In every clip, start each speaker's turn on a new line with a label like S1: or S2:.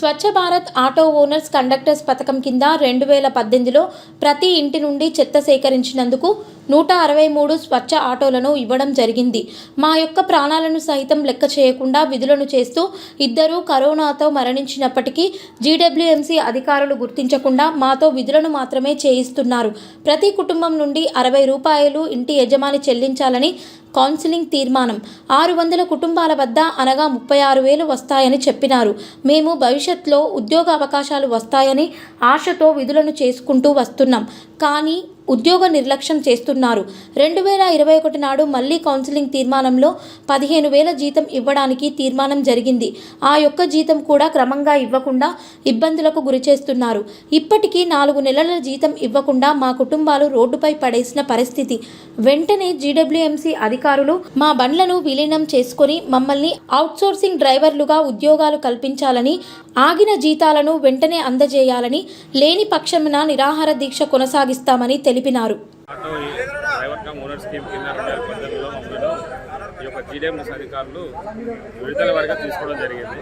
S1: Swachh Bharat auto owners conductors పథకం కింద రెండు వేల పద్దెనిమిదిలో ప్రతి ఇంటి నుండి చెత్త సేకరించినందుకు నూట అరవై మూడు స్వచ్ఛ ఆటోలను ఇవ్వడం జరిగింది. మా యొక్క ప్రాణాలను సైతం లెక్క చేయకుండా విధులను చేస్తూ ఇద్దరు కరోనాతో మరణించినప్పటికీ జీడబ్ల్యూఎంసీ అధికారులు గుర్తించకుండా మాతో విధులను మాత్రమే చేయిస్తున్నారు. ప్రతి కుటుంబం నుండి అరవై రూపాయలు ఇంటి యజమాని చెల్లించాలని కౌన్సిలింగ్ తీర్మానం. ఆరు వందల కుటుంబాల వద్ద అనగా ముప్పై ఆరు వేలు వస్తాయని చెప్పినారు. మేము భవిష్యత్తులో ఉద్యోగ అవకాశాలు వస్తాయని ఆశతో విధులను చేసుకుంటూ వస్తున్నాం. కానీ ఉద్యోగ నిర్లక్ష్యం చేస్తున్నారు. రెండు వేల ఇరవై ఒకటి నాడు మళ్ళీ కౌన్సిలింగ్ తీర్మానంలో పదిహేను వేల జీతం ఇవ్వడానికి తీర్మానం జరిగింది. ఆ యొక్క జీతం కూడా క్రమంగా ఇవ్వకుండా ఇబ్బందులకు గురి చేస్తున్నారు. ఇప్పటికీ నాలుగు నెలల జీతం ఇవ్వకుండా మా కుటుంబాలు రోడ్డుపై పడేసిన పరిస్థితి. వెంటనే జీడబ్ల్యూఎంసీ అధికారులు మా బండ్లను విలీనం చేసుకొని మమ్మల్ని అవుట్సోర్సింగ్ డ్రైవర్లుగా ఉద్యోగాలు కల్పించాలని ఆగిన జీతాలను వెంటనే అందజేయాలని లేని పక్షమున నిరాహార దీక్ష కొనసాగిస్తామని తెలిపినారు.
S2: ఈ యొక్క జీడిఎంఎస్ అధికారులు విడుదల వరకు తీసుకోవడం జరిగింది.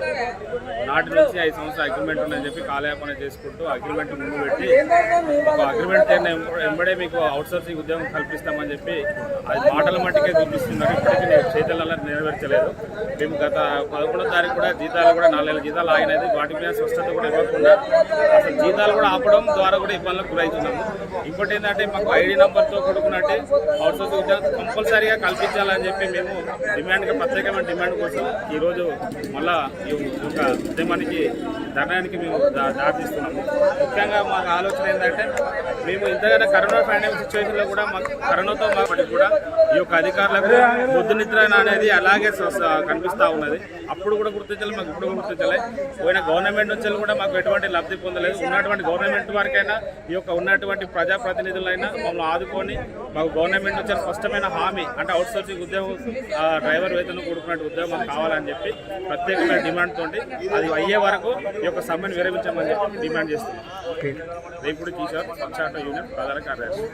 S2: నాటి నుంచి ఐదు సంవత్సరాల అగ్రిమెంట్ ఉందని చెప్పి కాలయాపన చేసుకుంటూ అగ్రిమెంట్ ముందు పెట్టి ఒక అగ్రిమెంట్ ఎంబడే మీకు అవుట్సోర్సింగ్ ఉద్యోగం కల్పిస్తామని చెప్పి అది మాటల మట్టికే చూపిస్తున్నారు. ఇప్పటికీ నేను చేతులలో నెరవేర్చలేదు. మేము గత పదకొండో తారీఖు కూడా జీతాలు కూడా నాలుగు జీతాలు ఆగినది. వాటి మీద స్పష్టత కూడా ఇవ్వకుండా అసలు జీతాలు కూడా ఆపడం ద్వారా కూడా ఇబ్బందులకు గురవుతున్నాము ఇంకోటి ఏంటంటే మాకు ఐడి నెంబర్తో కూడుకున్నట్టే అవుట్సోర్సింగ్ ఉద్యోగం కంపల్సరీగా కల్పించాలని చెప్పి మేము డిమాండ్గా ప్రత్యేకమైన డిమాండ్ కోసం ఈరోజు మళ్ళా ఈ యొక్క ఉద్యమానికి ధర్నానికి మేము దా- దారితీస్తున్నాము. ముఖ్యంగా మాకు ఆలోచన ఏంటంటే మేము ఇంతగానో కరోనా పాండమిక్ సిచ్యువేషన్లో కూడా మాకు కరోనాతో మాకు కూడా ఈ యొక్క అధికారులకు బుద్ధి నిద్ర అనేది అలాగే కనిపిస్తూ ఉన్నది. అప్పుడు కూడా గుర్తించాలి మాకు ఇప్పుడు గుర్తించలే. పోయిన గవర్నమెంట్ నుంచి కూడా మాకు ఎటువంటి లబ్ధి పొందలేదు. ఉన్నటువంటి గవర్నమెంట్ వరకైనా ఈ యొక్క ఉన్నటువంటి ప్రజాప్రతినిధులైనా మమ్మల్ని ఆదుకొని మాకు గవర్నమెంట్ నుంచి స్పష్టమైన హామీ అంటే అవుట్ సోర్సింగ్ ఉద్యోగం డ్రైవర్ వేతనం కూడుకున్నట్టు ఉద్యోగం మాకు కావాలని చెప్పి ప్రత్యేకమైన డిమాండ్ తోటి అది అయ్యే వరకు ఈ యొక్క సమ్మెను విరమించమని చెప్పి డిమాండ్ చేస్తున్నాం. రేపుడు కిషోర్ స్వచ్ఛ ఆటో యూనియన్ ప్రధాన కార్యదర్శి.